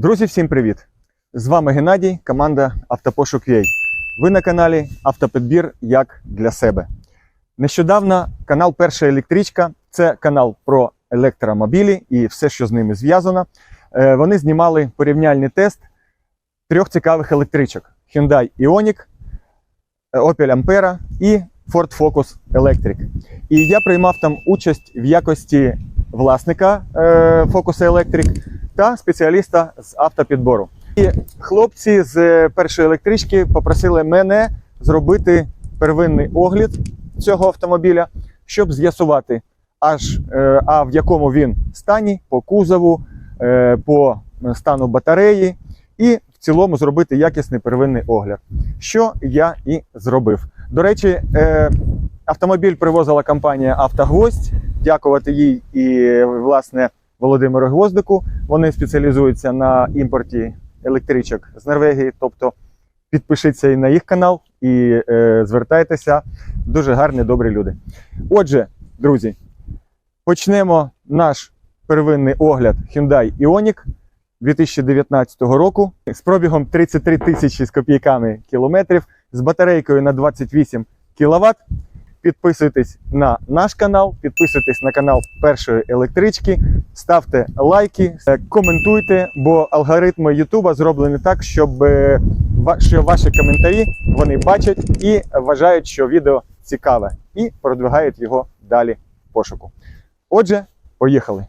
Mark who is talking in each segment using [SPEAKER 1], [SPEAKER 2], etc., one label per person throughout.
[SPEAKER 1] Друзі, всім привіт! З вами Геннадій, команда Автопошук UA. Ви на каналі Автопідбір як для себе. Нещодавно канал Перша електричка це канал про електромобілі і все, що з ними зв'язано. Е, Вони знімали порівняльний тест трьох цікавих електричок: Hyundai Ioniq, Opel Ampera і Ford Focus Electric. І я приймав там участь в якості власника е, Focus Electric та спеціаліста з автопідбору. І хлопці з першої електрички попросили мене зробити первинний огляд цього автомобіля, щоб з'ясувати, аж е, а в якому він стані по кузову, е, по стану батареї, і в цілому зробити якісний первинний огляд. Що я і зробив. До речі, е, автомобіль привозила компанія Автогвоздь. Дякувати їй і власне Володимиру Гвоздику. Вони спеціалізуються на імпорті електричок з Норвегії. Тобто підпишіться і на їх канал і е, звертайтеся. Дуже гарні, добрі люди. Отже, друзі, почнемо наш первинний огляд Hyundai Ioniq 2019 року з пробігом 33 тисячі з копійками кілометрів, з батарейкою на 28 кВт. Підписуйтесь на наш канал, підписуйтесь на канал першої електрички, ставте лайки, е, коментуйте, бо алгоритми Ютуба зроблені так, щоб е, що ваші коментарі вони бачать і вважають, що відео цікаве, і продвигають його далі в пошуку. Отже, поїхали.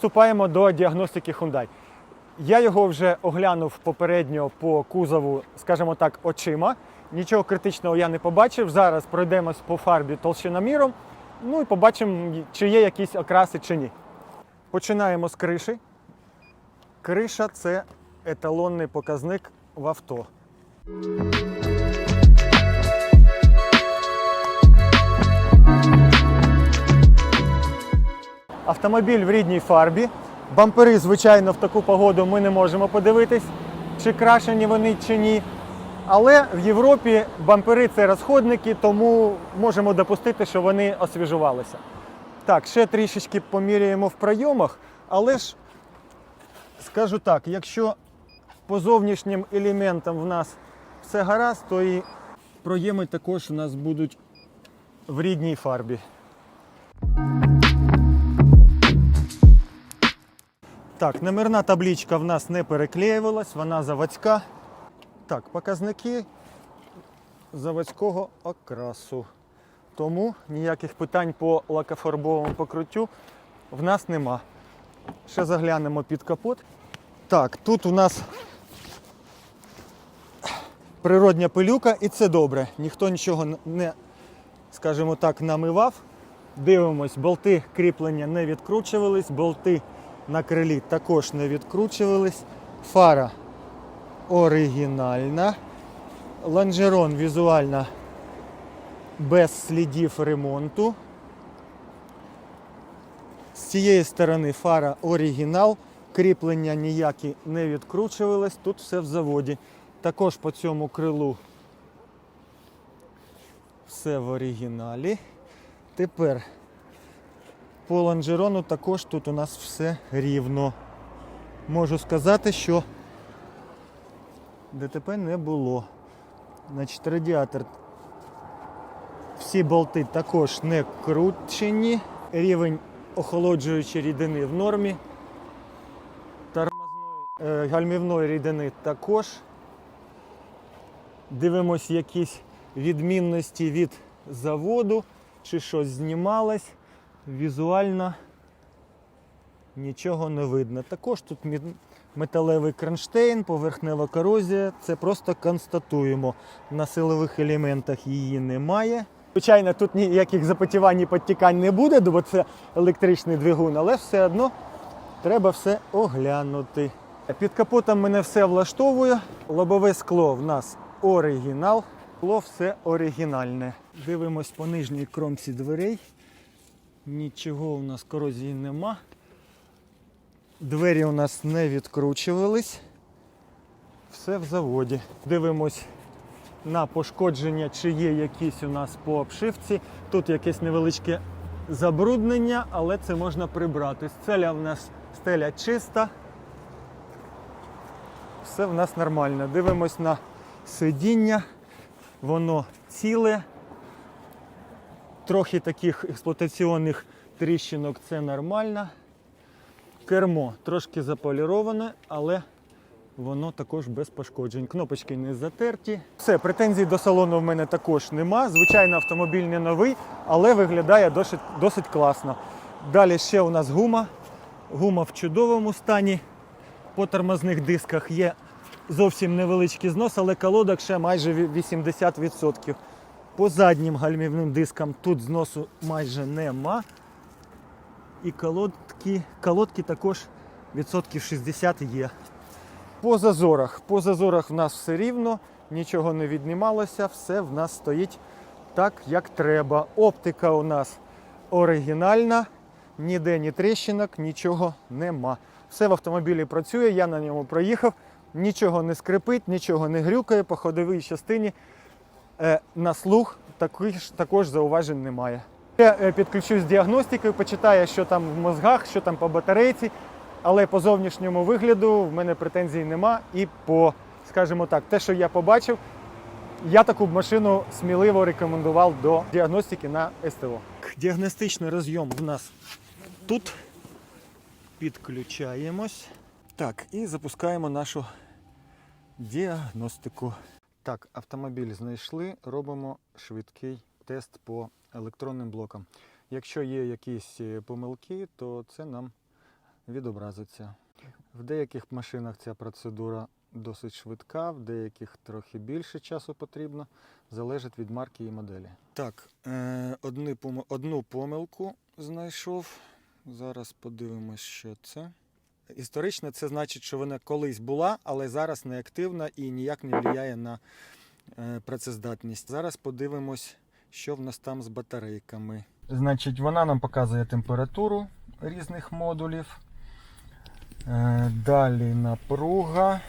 [SPEAKER 1] Приступаємо до діагностики Hyundai. Я його вже оглянув попередньо по кузову, скажімо так, очима. Нічого критичного я не побачив. Зараз пройдемось по фарбі толщиноміром. Ну і побачимо, чи є якісь окраси чи ні. Починаємо з криші. Криша це еталонний показник в авто. Автомобіль в рідній фарбі. Бампери, звичайно, в таку погоду ми не можемо подивитись, чи крашені вони чи ні. Але в Європі бампери це розходники, тому можемо допустити, що вони освіжувалися. Так, ще трішечки поміряємо в прийомах, але ж скажу так, якщо по зовнішнім елементам в нас все гаразд, то і проєми також у нас будуть в рідній фарбі. Так, номерна табличка в нас не переклеювалась, вона заводська. Так, показники заводського окрасу. Тому ніяких питань по лакофарбовому покриттю в нас нема. Ще заглянемо під капот. Так, тут у нас природня пилюка і це добре. Ніхто нічого не, скажімо так, намивав. Дивимось, болти кріплення не відкручувались, болти на крилі також не відкручувались. Фара оригінальна. Лонжерон візуально без слідів ремонту. З цієї сторони фара оригінал. Кріплення ніякі не відкручувались, тут все в заводі. Також по цьому крилу все в оригіналі. Тепер по лонжерону також тут у нас все рівно. Можу сказати, що ДТП не було. Значить, радіатор. Всі болти також не кручені. Рівень охолоджуючої рідини в нормі. Тормозної, е, гальмівної рідини також. Дивимось якісь відмінності від заводу, чи щось знімалось. Візуально нічого не видно. Також тут металевий кронштейн, поверхнева корозія. Це просто констатуємо. На силових елементах її немає. Звичайно, тут ніяких запотівань і підтікань не буде, бо це електричний двигун, але все одно треба все оглянути. Під капотом мене все влаштовує. Лобове скло в нас оригінал. Скло все оригінальне. Дивимось по нижній кромці дверей. Нічого у нас корозії нема. Двері у нас не відкручувались. Все в заводі. Дивимось на пошкодження, чи є якісь у нас по обшивці. Тут якесь невеличке забруднення, але це можна прибрати. Стеля в нас стеля чиста. Все в нас нормально. Дивимось на сидіння. Воно ціле. Трохи таких експлуатаційних тріщинок це нормально. Кермо трошки заполіроване, але воно також без пошкоджень. Кнопочки не затерті. Все, претензій до салону в мене також нема. Звичайно, автомобіль не новий, але виглядає досить, досить класно. Далі ще у нас гума. Гума в чудовому стані. По тормозних дисках є зовсім невеличкий знос, але колодок ще майже 80%. По заднім гальмівним дискам тут зносу майже нема. І колодки, колодки також відсотків 60 є. По зазорах. По зазорах в нас все рівно, нічого не віднімалося, все в нас стоїть так, як треба. Оптика у нас оригінальна, ніде ні тріщинок, нічого нема. Все в автомобілі працює, я на ньому проїхав, нічого не скрипить, нічого не грюкає, по ходовій частині на слух також, також зауважень немає. Я е, підключусь з діагностикою, почитаю, що там в мозгах, що там по батарейці, але по зовнішньому вигляду в мене претензій нема. І по, скажімо так, те, що я побачив, я таку машину сміливо рекомендував до діагностики на СТО. Діагностичний розйом в нас тут. Підключаємось. Так, і запускаємо нашу діагностику. Так, автомобіль знайшли, робимо швидкий тест по електронним блокам. Якщо є якісь е, помилки, то це нам відобразиться. В деяких машинах ця процедура досить швидка, в деяких трохи більше часу потрібно, залежить від марки і моделі. Так, е, одну помилку знайшов. Зараз подивимось, що це. Історично це значить, що вона колись була, але зараз не активна і ніяк не впливає на е, працездатність. Зараз подивимось, що в нас там з батарейками. Значить, вона нам показує температуру різних модулів. Е, Далі напруга.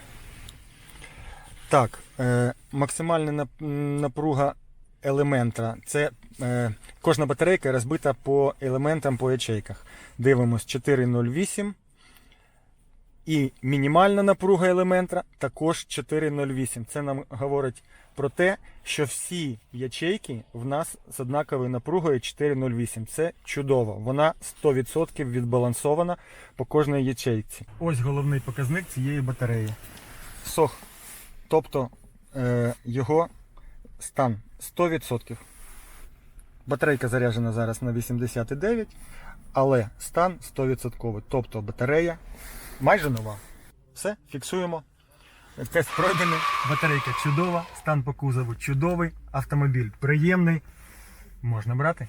[SPEAKER 1] Так, е, максимальна напруга елемента. Це кожна батарейка розбита по елементам по ячейках. Дивимось 408. І мінімальна напруга елемента також 408. Це нам говорить про те, що всі ячейки в нас з однаковою напругою 408. Це чудово. Вона 100% відбалансована по кожній ячейці. Ось головний показник цієї батареї. Сох. Тобто е, його стан 100%. Батарейка заряджена зараз на 89, але стан 100%. Тобто батарея майже нова. Все, фіксуємо. Тест пройдений, батарейка чудова, стан по кузову чудовий, автомобіль приємний. Можна брати.